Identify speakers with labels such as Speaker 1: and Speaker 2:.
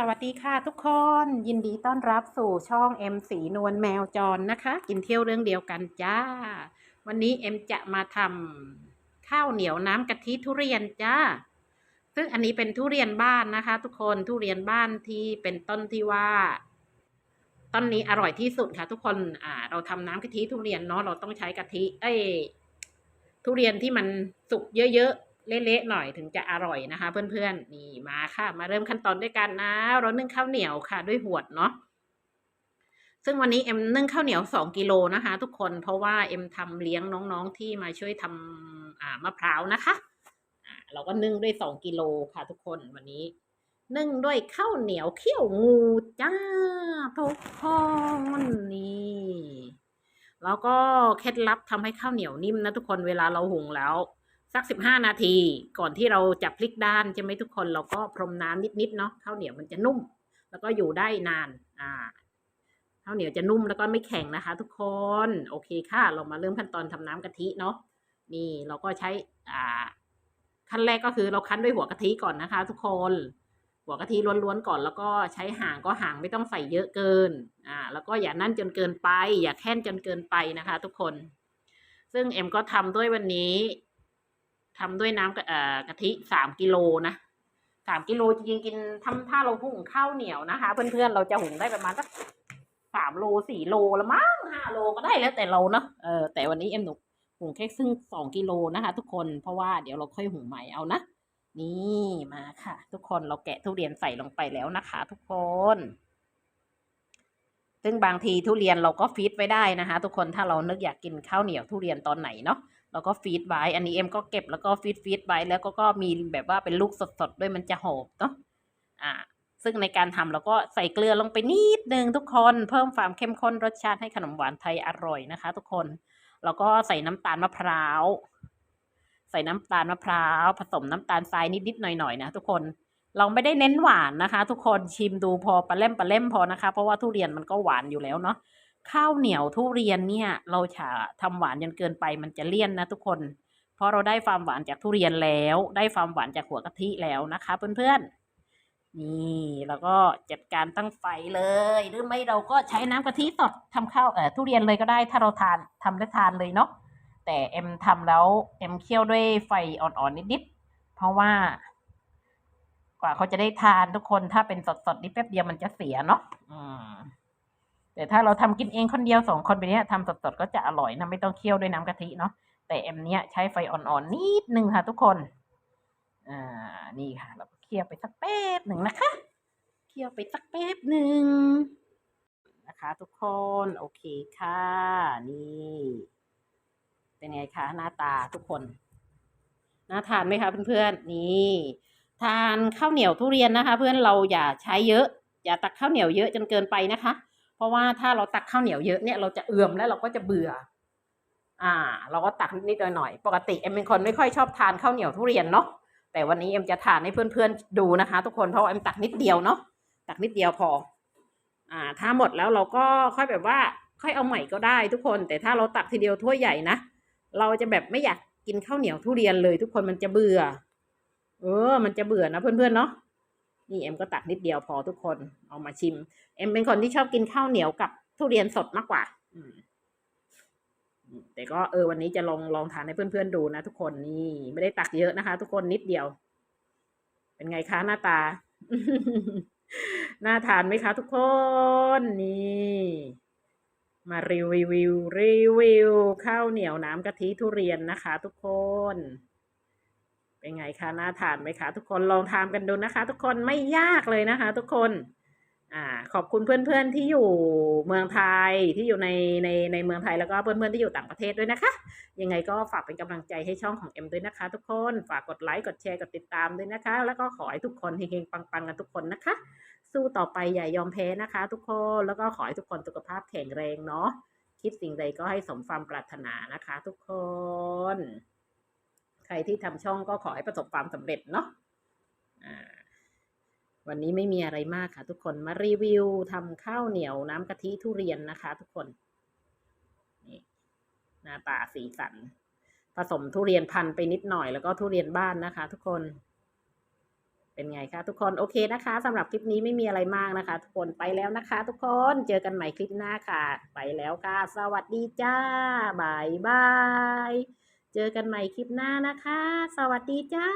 Speaker 1: สวัสดีค่ะทุกคนยินดีต้อนรับสู่ช่องเอ็มสีนวลแมวจรนะคะ กินเที่ยวเรื่องเดียวกันจ้า วันนี้เอ็มจะมาทำข้าวเหนียวน้ำกะทิทุเรียนจ้า ซึ่งอันนี้เป็นทุเรียนบ้านนะคะ ทุกคนทุเรียนบ้านที่เป็นต้นที่ว่า ต้นนี้อร่อยที่สุดค่ะ ทุกคนอ่า เราทำน้ำกะทิทุเรียนเนาะเราต้องใช้กะทิ เอ้ยทุเรียนที่มันสุกเยอะๆ เละๆหน่อยถึงจะอร่อยนะคะ เพื่อนๆนี่มาค่ะ มาเริ่มขั้นตอนด้วยกันนะเรานึ่งข้าวเหนียวค่ะ ด้วยหวดเนาะซึ่งวันนี้เอ็มนึ่งข้าวเหนียวสองกิโลนะคะ ทุกคนเพราะว่าเอ็มทำเลี้ยงน้องๆที่มาช่วยทำอ่ามะพร้าวนะคะอ่าเราก็นึ่งด้วยสองกิโลค่ะ ทุกคนวันนี้ นึ่งด้วยข้าวเหนียวเขี้ยวงูจ้าทุกคนนี่แล้วก็เคล็ดลับทำให้ข้าวเหนียวนิ่มนะทุกคนเวลาเราหุงแล้ว สักสิบห้านาที ก่อนที่เราจะพลิกด้านใช่ไหมทุกคนเราก็พรมน้ำนิดๆเนาะข้าวเหนียวมันจะนุ่ม แล้วก็อยู่ได้นานอ่าข้าวเหนียวจะนุ่มแล้วก็ไม่แข็งนะคะ ทุกคนโอเคค่ะ เรามาเริ่มขั้นตอนทำน้ำกะทิเนาะนี่เราก็ใช้อ่า ขั้นแรกก็คือเราคั้นด้วยหัวกะทิก่อนนะคะ ทุกคนหัวกะทิล้วนๆก่อนแล้วก็ใช้หางก็หางไม่ต้องใส่เยอะเกินอ่าแล้วก็อย่านั่นจนเกินไป อย่าแค่นจนเกินไปนะคะ ทุกคน ซึ่งเอ็มก็ทำด้วยวันนี้ ทำด้วยน้ำกะเอ่อกะทิสามกิโลนะสามกิโลจริงๆกินทำถ้าเราหุงข้าวเหนียวนะคะ เพื่อนๆเราจะหุงได้ประมาณสักสามโลสี่โลละมั้งห้าโลก็ได้แล้วแต่เราเนาะเออแต่วันนี้เอ็มหนุหุงแค่ซึ่งสองกิโลนะคะ ทุกคนเพราะว่าเดี๋ยวเราค่อยหุงใหม่เอานะนี่มาค่ะ ทุกคนเราแกะทุเรียนใส่ลงไปแล้วนะคะ ทุกคน ซึ่งบางทีทุเรียนเราก็ฟีดไว้ได้นะคะ ทุกคนถ้าเรานึกอยากกินข้าวเหนียวทุเรียนตอนไหนเนาะ เราก็ฟีดไว้ อันนี้เอ็มก็เก็บแล้วก็ฟีดฟีดไว้แล้วก็ก็มีแบบว่าเป็นลูกสดๆด้วยมันจะหอมเนาะอ่า ซึ่งในการทำเราก็ใส่เกลือลงไปนิดนึงทุกคนเพิ่มความเข้มข้นรสชาติให้ขนมหวานไทยอร่อยนะคะ ทุกคนแล้วก็ใส่น้ำตาลมะพร้าว ใส่น้ำตาลมะพร้าว ผสมน้ำตาลทรายนิดๆหน่อยๆนะทุกคนเราไม่ได้เน้นหวานนะคะ ทุกคนชิมดูพอปลาเล่มปลาเล่มพอนะคะ เพราะว่าทุเรียนมันก็หวานอยู่แล้วเนาะ ข้าวเหนียวทุเรียนเนี่ย เราฉาทำหวานจนเกินไปมันจะเลี่ยนนะทุกคน เพราะเราได้ความหวานจากทุเรียนแล้ว ได้ความหวานจากหัวกะทิแล้วนะคะเพื่อนๆ นี่แล้วก็จัดการตั้งไฟเลย หรือไม่เราก็ใช้น้ำกะทิสดทำข้าวเอ่อทุเรียนเลยก็ได้ ถ้าเราทานทำได้ทานเลยเนาะแต่เอ็มทำแล้วเอ็มเคี่ยวด้วยไฟอ่อนๆนิดๆเพราะว่ากว่าเขาจะได้ทานทุกคนถ้าเป็นสดๆนี่แป๊บเดียวมันจะเสียเนาะอืม แต่ถ้าเราทำกินเองคนเดียวสองคนไปเนี้ยทำสดๆก็จะอร่อยนะไม่ต้องเคี่ยวด้วยน้ำกะทิเนาะแต่เอ็มเนี้ยใช้ไฟอ่อนๆนิดนึงค่ะทุกคนอ่านี่ค่ะ เราก็เคี่ยวไปสักแป๊บหนึ่งนะคะ เคี่ยวไปสักแป๊บหนึ่งนะคะทุกคนโอเคค่ะ นี่ เป็นไงคะหน้าตาทุกคนน่าทานไหมคะเพื่อนๆนี่ทานข้าวเหนียวทุเรียนนะคะ เพื่อนเราอย่าใช้เยอะ อย่าตักข้าวเหนียวเยอะจนเกินไปนะคะ เพราะว่าถ้าเราตักข้าวเหนียวเยอะเนี่ยเราจะเอื่อมแล้วเราก็จะเบื่อ อ่า เราก็ตักนิดหน่อย ปกติเอ็มเป็นคนไม่ค่อยชอบทานข้าวเหนียวทุเรียนเนาะแต่วันนี้เอ็มจะทานให้เพื่อนๆดูนะคะ ทุกคนเพราะาเอ็มตักนิดเดียวเนาะตักนิดเดียวพอ อ่า ถ้าหมดแล้วเราก็ค่อยแบบว่า ค่อยเอาใหม่ก็ได้ทุกคน แต่ถ้าเราตักทีเดียวถ้วยใหญ่นะเราจะแบบไม่อยากกินข้าวเหนียวทุเรียนเลย ทุกคนมันจะเบื่อ เออ มันจะเบื่อนะเพื่อนๆเนาะ นี่เอ็มก็ตักนิดเดียวพอทุกคนเอามาชิม เอ็มเป็นคนที่ชอบกินข้าวเหนียวกับทุเรียนสดมากกว่าแต่ก็เออวันนี้จะลองลองทานให้เพื่อนๆดูนะทุกคนนี่ไม่ได้ตักเยอะนะคะ ทุกคนนิดเดียว เป็นไงคะหน้าตา น่าทานไหมคะทุกคนนี่มารีวิวรีวิวข้าวเหนียวน้ำกะทิทุเรียนนะคะ ทุกคน เป็นไงคะน่าทานไหมคะ ทุกคนลองทานกันดูนะคะ ทุกคนไม่ยากเลยนะคะ ทุกคนอ่าขอบคุณเพื่อนๆที่อยู่เมืองไทยที่อยู่ในในในเมืองไทยแล้วก็เพื่อนๆที่อยู่ต่างประเทศด้วยนะคะ ยังไงก็ฝากเป็นกำลังใจให้ช่องของเอ็มด้วยนะคะ ทุกคนฝากกดไลค์กดแชร์กดติดตามด้วยนะคะ แล้วก็ขอให้ทุกคนเฮงๆปังๆกันทุกคนนะคะ สู้ต่อไปอย่ายอมแพ้นะคะ ทุกคนแล้วก็ขอให้ทุกคนสุขภาพแข็งแรงเนาะคิดสิ่งใดก็ให้สมความปรารถนานะคะ ทุกคน ใครที่ทำช่องก็ขอให้ประสบความสำเร็จเนาะวันนี้ไม่มีอะไรมากค่ะ ทุกคนมารีวิวทำข้าวเหนียวน้ำกะทิทุเรียนนะคะ ทุกคนนี่หน้าตาสีสัน ผสมทุเรียนพันไปนิดหน่อยแล้วก็ทุเรียนบ้านนะคะ ทุกคน เป็นไงคะทุกคนโอเคนะคะสำหรับคลิปนี้ไม่มีอะไรมากนะคะ ทุกคนไปแล้วนะคะ ทุกคนเจอกันใหม่คลิปหน้าค่ะ ไปแล้วค่ะ สวัสดีจ้าบายบาย เจอกันใหม่คลิปหน้านะคะ สวัสดีจ้า